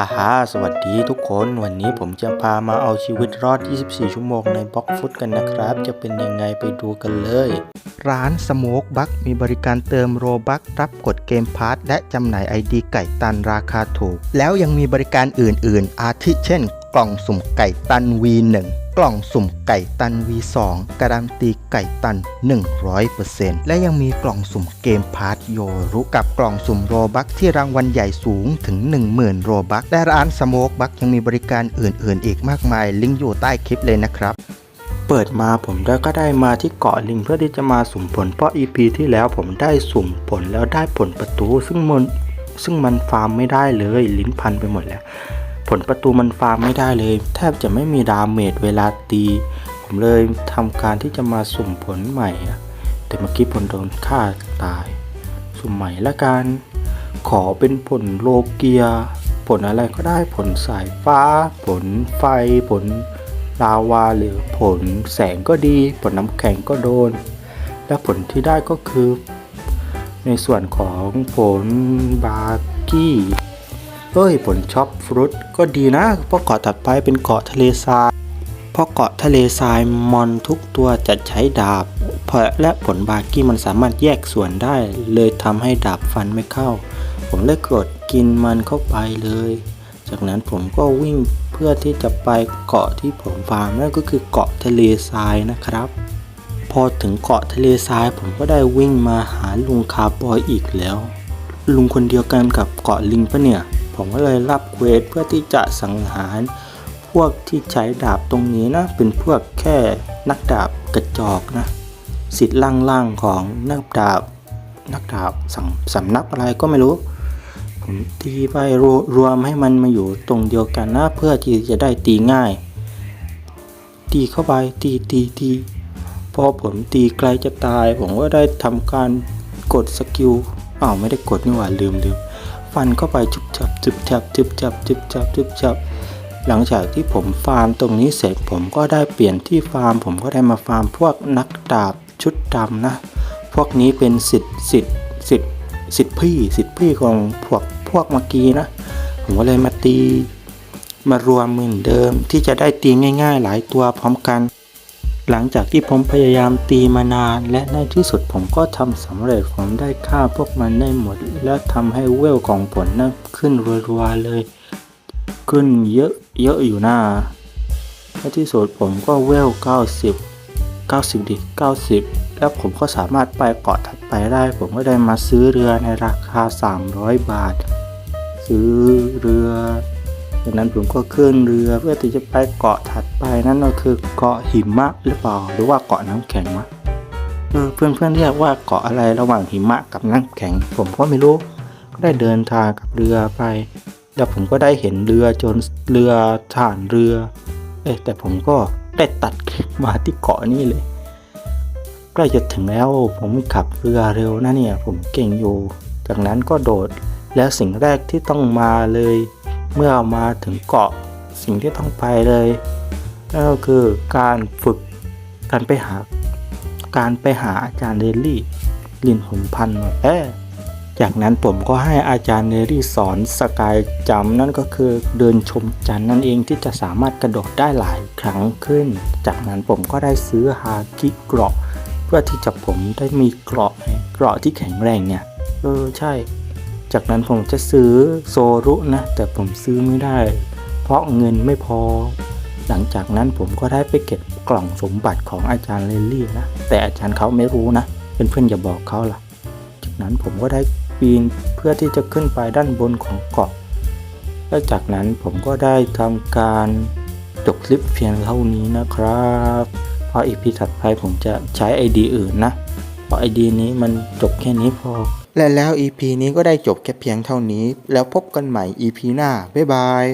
ฮ่าฮ่าสวัสดีทุกคนวันนี้ผมจะพามาเอาชีวิตรอด 24 ชั่วโมงในบล็อกฟุตกันนะครับ จะเป็นยังไงไปดูกันเลย ร้านสโมกบักมีบริการเติมโรบักรับกดเกมพาร์ทและจำหน่ายไอดีไก่ตันราคาถูก แล้วยังมีบริการอื่นๆ อาทิเช่น กล่องสุ่มไก่ตัน V1 กล่องสุ่มไก่ตัน V2 การันตีไก่ตัน 100%และยังมีกล่องสุ่มเกมพาร์ทโยรุกับกล่องสุ่มโรบักที่รางวัลใหญ่สูงถึง 10,000 โรบักและร้านสโมกบักยังมีบริการอื่น ๆ อีกมากมาย ลิงก์อยู่ใต้คลิปเลยนะครับเปิดมาผมได้ก็ได้มาที่เกาะลิงเพื่อที่จะมาสุ่มผลเพราะ EP ที่แล้วผมได้สุ่มผลแล้วได้ผลประตู ซึ่งมันซึ่งมันฟาร์มไม่ได้เลยลิ้นพันไปหมดแล้ว ผลประตูมันฟาร์มไม่ได้เลย แทบจะไม่มีดาเมจเวลาตี ผมเลยทำการที่จะมาสุ่มผลใหม่ แต่เมื่อกี้ผลโดนฆ่าตาย สุ่มใหม่ละกันขอเป็นผลโลเกีย ผลอะไรก็ได้ผลสายฟ้า ผลไฟ ผลลาวาหรือผลแสงก็ดี ผลน้ำแข็งก็โดน และผลที่ได้ก็คือ ในส่วนของผลบาร์กี้ เอ้ยผลช็อปฟรุตก็ดีนะ เพราะเกาะถัดไปเป็นเกาะทะเลทราย เพราะเกาะทะเลทรายมอนทุกตัวจะใช้ดาบเพราะและผลบากี้มันสามารถแยกส่วนได้ เลยทำให้ดาบฟันไม่เข้า ผมเลยกดกินมันเข้าไปเลย จากนั้นผมก็วิ่งเพื่อที่จะไปเกาะที่ผมฟาร์มนั่นก็คือเกาะทะเลทรายนะครับ พอถึงเกาะทะเลทรายผมก็ได้วิ่งมาหาลุงคาร์บอยอีกแล้ว ลุงคนเดียวกันกับเกาะลิงปะเนี่ย ผมก็เลยรับเควสเพื่อที่จะสังหารพวกที่ใช้ดาบตรงนี้นะ เป็นพวกแค่นักดาบกระจอกนะสิทธิ์ล่างๆของนักดาบนักดาบสำสำนักอะไรก็ไม่รู้ ผมตีไปรรวมให้มันมาอยู่ตรงเดียวกันนะ เพื่อที่จะได้ตีง่าย ตีเข้าไปตีตีตีพอผมตีไกลจะตาย ผมก็ได้ทำการกดสกิลอ้าวไม่ได้กดนี่หว่าลืมลืม ฟันเข้าไปจุบจับจุบจับจุบจับจุบจับจุบจับ หลังจากที่ผมฟาร์มตรงนี้เสร็จผมก็ได้เปลี่ยนที่ฟาร์ม ผมก็ได้มาฟาร์มพวกนักดาบชุดดำนะ พวกนี้เป็นสิทธิ์สิทธิ์สิทธิ์สิทธิ์พี่สิทธิ์พี่ของพวกพวกเมื่อกี้นะ ผมก็เลยมาตี มารวมเหมือนเดิมที่จะได้ตีง่าย ๆ หลายตัวพร้อมกัน หลังจากที่ผมพยายามตีมานาน และในที่สุดผมก็ทำสำเร็จผมได้ฆ่าพวกมันได้หมด และทำให้เวลของผลนั้นขึ้นรัวๆเลย ขึ้นเยอะเยอะอยู่นะในที่สุดผมก็เวล 90 90ดิ90 แล้วผมก็สามารถไปเกาะถัดไปได้ ผมก็ได้มาซื้อเรือในราคา 300 บาท ซื้อเรือ จากนั้นผมก็ขึ้นเรือเพื่อที่จะไปเกาะถัดไปนั่นก็คือเกาะหิมะหรือเปล่า หรือว่าเกาะน้ำแข็งวะเพื่อนเพื่อนๆเรียกว่าเกาะอะไรระหว่างหิมะกับน้ำแข็ง ผมก็ไม่รู้ ก็ได้เดินทางกับเรือไป แล้วผมก็ได้เห็นเรือจนเรือฐานเรือ เอ๊ะแต่ผมก็ได้ตัดคลิปมาที่เกาะนี้เลยใกล้จะถึงแล้วผมขับเรือเร็วนะเนี่ย ผมเก่งอยู่ จากนั้นก็โดดแล้วสิ่งแรกที่ต้องมาเลย เมื่อมาถึงเกาะสิ่งที่ต้องไปเลยนั่นก็คือการฝึกการไปหา การไปหาอาจารย์เดลี่ลินหุนพันธ์เอ๊ะจากนั้นผมก็ให้อาจารย์เดลลี่สอนสกายจัมป์นั่นก็คือเดินชมจันนั่นเองที่จะสามารถกระโดดได้หลายครั้งขึ้น จากนั้นผมก็ได้ซื้อฮากิเกราะ เพื่อที่จะผมได้มีเกราะเกราะที่แข็งแรงเนี่ยเออใช่ จากนั้นผมจะซื้อโซรุนะ แต่ผมซื้อไม่ได้ เพราะเงินไม่พอ หลังจากนั้นผมก็ได้ไปเก็บกล่องสมบัติของอาจารย์เลลี่นะ แต่อาจารย์เขาไม่รู้นะ เป็นเพื่อนๆอย่าบอกเขาล่ะ จากนั้นผมก็ได้ปีนเพื่อที่จะขึ้นไปด้านบนของเกาะ และจากนั้นผมก็ได้ทำการจบคลิปเพียงเท่านี้นะครับเพราะอีพีถัดไปผมจะใช้ ID อื่นนะ เพราะ ID นี้มันจบแค่นี้พอ และแล้ว EP นี้ก็ได้จบแค่เพียงเท่านี้ แล้วพบกันใหม่ EP หน้า บ๊ายบาย